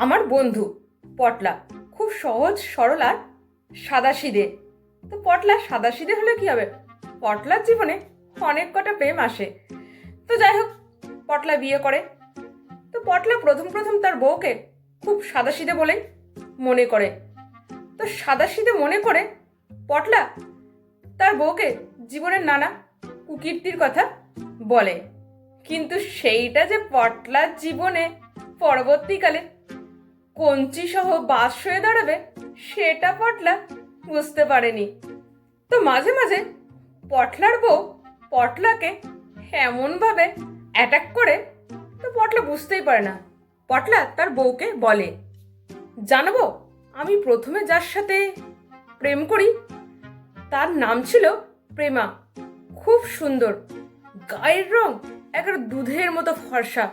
আমার বন্ধু, পটলা। খুব সহজ, সরল আর সাদাসিধে। তো পটলা সাদাসিধে হলে কি হবে? পটলার জীবনে অনেক কটা প্রেম আসে। তো যাই হোক, পটলা বিয়ে করে। তো পটলা প্রথম প্রথম তার বউকে খুব সাদাসিধে বলেই মনে করে। তো সাদাসিধে মনে করে পটলা তার বউকে জীবনের নানা কুকীর্তির কথা বলে। কিন্তু সেইটা যে পটলার জীবনে পরবর্তীকালে কঞ্চি সহ বাস হয়ে দাঁড়াবে, সেটা পটলা বুঝতে পারেনি। তো মাঝে মাঝে পটলার বউ পটলাকে এমনভাবে অ্যাটাক করে, তো পটলা বুঝতেই পারে না। পটলা তার বউকে বলে জানব আমি প্রথমে যার সাথে প্রেম করি, তার নাম ছিল প্রেমা। খুব সুন্দর, গায়ের রং একটা দুধের মতো ফর্সা।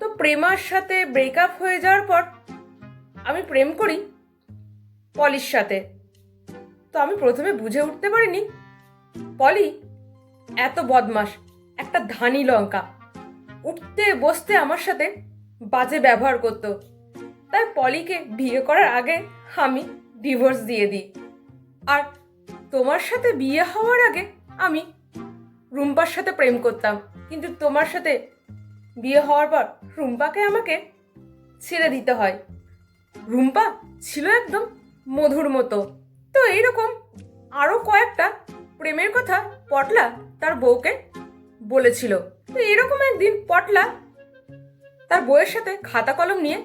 তো প্রেমার সাথে ব্রেকআপ হয়ে যাওয়ার পর আমি প্রেম করি পলির সাথে। তো আমি প্রথমে বুঝে উঠতে পারিনি, পলি এত বদমাস একটা ধানি লঙ্কা। উঠতে বসতে আমার সাথে বাজে ব্যবহার করতো। তাই পলিকে বিয়ে করার আগে আমি ডিভোর্স দিয়ে দিই। আর তোমার সাথে বিয়ে হওয়ার আগে আমি রুম্পার সাথে প্রেম করতাম। কিন্তু তোমার সাথে বিয়ে হওয়ার পর রুম্পাকে আমাকে ছেড়ে দিতে হয়। রুম্পা ছিল একদম মধুর মতো। তো এইরকম আরও কয়েকটা প্রেমের কথা পটলা তার বউকে বলেছিল। তো এরকম একদিন পটলা তার বউয়ের সাথে খাতা কলম নিয়ে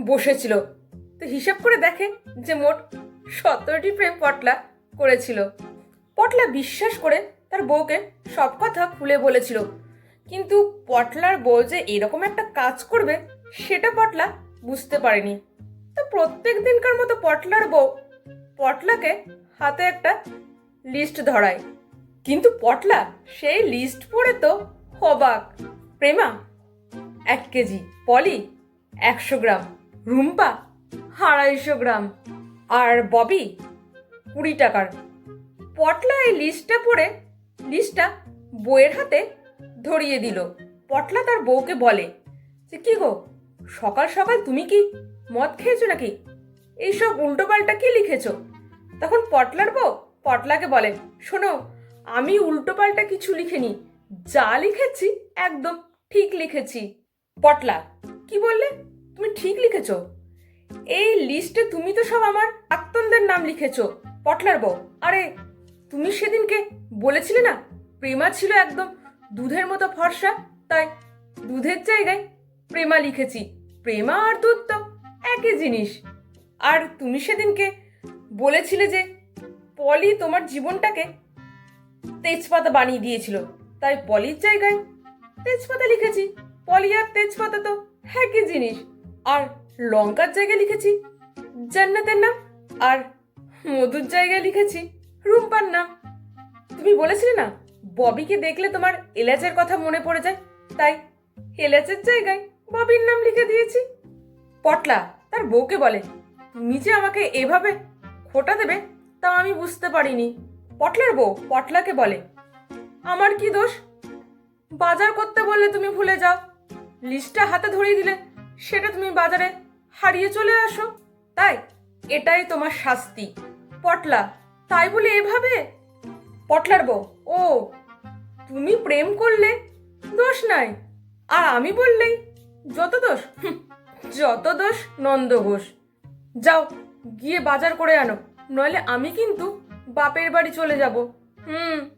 বসেছিল। তো হিসাব করে দেখে যে মোট সতেরোটি প্রেম পটলা করেছিল। পটলা বিশ্বাস করে তার বউকে সব কথা খুলে বলেছিল। কিন্তু পটলার বউ যে এরকম একটা কাজ করবে, সেটা পটলা বুঝতে পারেনি। তো প্রত্যেক দিনকার মতো পটলার বউ পটলাকে হাতে একটা লিস্ট ধরায়। কিন্তু পটলা সেই লিস্ট পড়ে তো অবাক প্রেমা, এক কেজি পলি একশো গ্রাম, রুম্পা আড়াইশো গ্রাম আর ববি কুড়ি টাকার। পটলা এই লিস্টটা পড়ে লিস্টটা বইয়ের হাতে ধরিয়ে দিল। পটলা তার বউকে বলে যে, কি গো সকাল সকাল তুমি কি মদ খেয়েছো নাকি? এইসব উল্টোপাল্টা কি লিখেছো? তখন পটলার বউ পটলাকে বলে, শোনো, আমি উল্টোপাল্টা কিছু লিখিনি। যা লিখেছি একদম ঠিক লিখেছি। পটলা, কি বললে? তুমি ঠিক লিখেছ। এই লিস্টে তুমি তো সব আমার আত্মনদের নাম লিখেছো। পটলার বউ, আরে, তুমি সেদিনকে বলেছিলে না, প্রেমা ছিল একদম দুধের মতো ফর্সা, তাই দুধের জায়গায় প্রেমা লিখেছি। প্রেমা আর দুধ তো একই জিনিস। আর তুমি সেদিনকে বলেছিলে যে পলি তোমার জীবনটাকে তেজপাতা বানিয়ে দিয়েছিল। তাই পলির জায়গায় তেজপাতা লিখেছি। পলি আর তেজপাতা তো একই জিনিস। আর লঙ্কার জায়গায় লিখেছি জান্নাতের নাম। আর মধুর জায়গায় লিখেছি রুম্পার নাম। তুমি বলেছিলে না, ববিকে দেখলে তোমার এলাচের কথা মনে পড়ে যায়? তাই এলাচের জায়গায় ববির নাম লিখে দিয়েছি। পটলা, তার বউকে বলে, তুমি যে আমাকে এভাবে খোটা দেবে, তা আমি বুঝতে পারিনি। পটলার বউ পটলাকে বলে, আমার কি দোষ? বাজার করতে বললে তুমি ভুলে যাও। লিস্টটা হাতে ধরিয়ে দিলে, সেটা তুমি বাজারে হারিয়ে চলে আসো। তাই এটাই তোমার শাস্তি। পটলা, তাই বলে এভাবে? পটলার বউ, ও, তুমি প্রেম করলে দোষ নাই। আর আমি বললেই যত দোষ যত দোষ নন্দ ঘোষ। যাও, গিয়ে বাজার করে আনো। নইলে আমি কিন্তু বাপের বাড়ি চলে যাব। হুম।